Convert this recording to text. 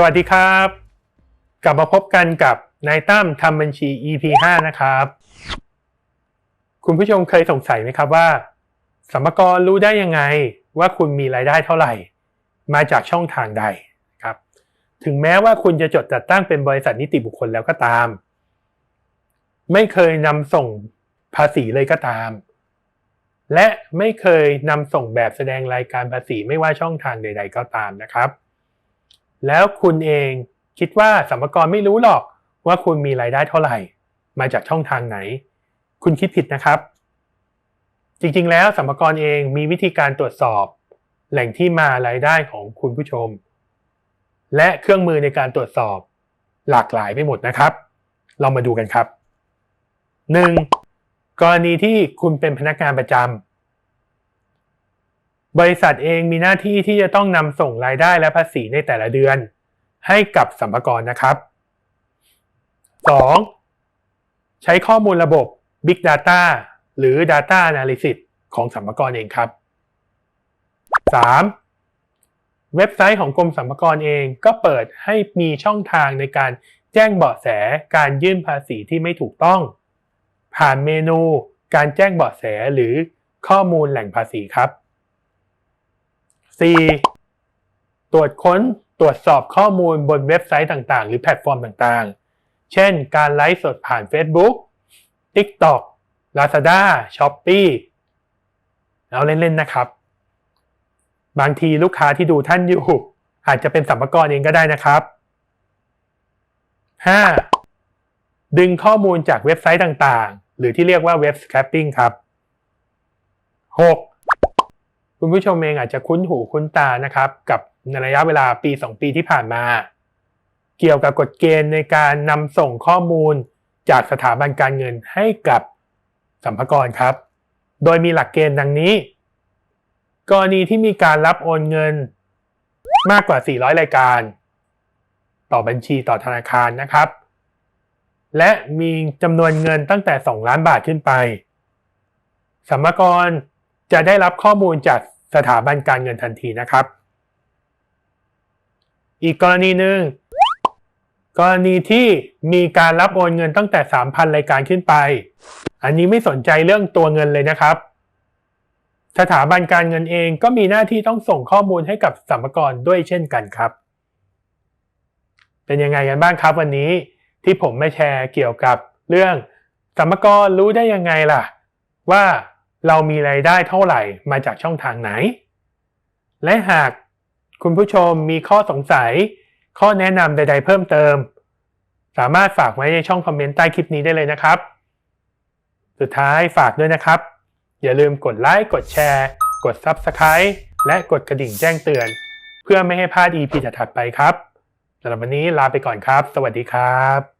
สวัสดีครับ กลับมาพบกันกับนายตั้มทำบัญชี EP 5นะครับ คุณผู้ชมเคยสงสัยไหมครับว่าสมภากรรู้ได้ยังไงว่าคุณมีรายได้เท่าไหร่ มาจากช่องทางใดครับ ถึงแม้ว่าคุณจะจดจัดตั้งเป็นบริษัทนิติบุคคลแล้วก็ตาม ไม่เคยนำส่งภาษีเลยก็ตาม และไม่เคยนำส่งแบบแสดงรายการภาษีไม่ว่าช่องทางใด ๆ ก็ตามนะครับ แล้วคุณเองคิดว่าสัมภาระไม่รู้หรอกว่าคุณมีรายได้เท่าไหร่ มาจากช่องทางไหน คุณคิดผิดนะครับ จริงๆ แล้วสัมภาระเองมีวิธีการตรวจสอบ แหล่งที่มารายได้ของคุณผู้ชม และเครื่องมือในการตรวจสอบหลากหลายไปหมดนะครับ เรามาดูกันครับ 1. กรณีที่คุณเป็นพนักงานประจำ บริษัทเองมีหน้าที่ที่จะต้องนำส่งรายได้และภาษีในแต่ละเดือน ให้กับสัมภากระนะครับ 2. ใช้ข้อมูลระบบ Big Data หรือ Data Analysis ของสัมภากระเองครับ 3. เว็บไซต์ของกรมสรรพากรเองก็เปิดให้มีช่องทางในการแจ้งเบาะแสการยื่นภาษีที่ไม่ถูกต้อง ผ่านเมนูการแจ้งเบาะแสหรือข้อมูลแหล่งภาษีครับ 4. ตรวจค้นตรวจสอบข้อมูลบนเว็บไซต์ต่างๆ หรือแพลตฟอร์มต่างๆ เช่น การไลฟ์สดผ่าน Facebook TikTok Lazada Shopee เอาเล่น ๆ นะครับ บางทีลูกค้าที่ดูท่านอยู่ อาจจะเป็นสัมภาระเองก็ได้นะครับ 5. ดึงข้อมูลจากเว็บไซต์ต่างๆ หรือที่เรียกว่าเว็บ scraping ครับ 6. คุณผู้ชมเองอาจจะคุ้นหูคุ้นตานะครับกับในระยะเวลาปี 2 ปีที่ผ่านมา เกี่ยวกับกฎเกณฑ์ในการนำส่งข้อมูลจากสถาบันการเงินให้กับสัมภากระครับ โดยมีหลักเกณฑ์ดังนี้ กรณีที่มีการรับโอนเงินมากกว่า 400 รายการ ต่อบัญชีต่อธนาคารนะครับ และมีจำนวนเงินตั้งแต่ 2 ล้านบาทขึ้นไปสัมภากระจะได้รับข้อมูลจาก สถาบันการเงินทันทีนะครับ อีกกรณีหนึ่งกรณีที่มีการรับโอนเงินตั้งแต่ 3,000 รายการขึ้นไป อันนี้ไม่สนใจเรื่องตัวเงินเลยนะครับ สถาบันการเงินเองก็มีหน้าที่ต้องส่งข้อมูลให้กับสัมภาระด้วยเช่นกันครับ เป็นยังไงกันบ้างครับวันนี้ที่ผมไม่แชร์เกี่ยวกับเรื่องสัมภาระรู้ได้ยังไงล่ะ ว่า เรามีรายได้เท่าไหร่มาจากช่องทางไหน และหากคุณผู้ชมมีข้อสงสัย ข้อแนะนำใด ๆ เพิ่มเติม สามารถฝากไว้ในช่องคอมเมนต์ใต้คลิปนี้ได้เลยนะครับ สุดท้ายฝากด้วยนะครับ อย่าลืมกดไลค์กดแชร์ กด Subscribe และกดกระดิ่งแจ้งเตือน เพื่อไม่ให้พลาด EP ถัดๆไปครับสำหรับวันนี้ลาไปก่อนครับ สวัสดีครับ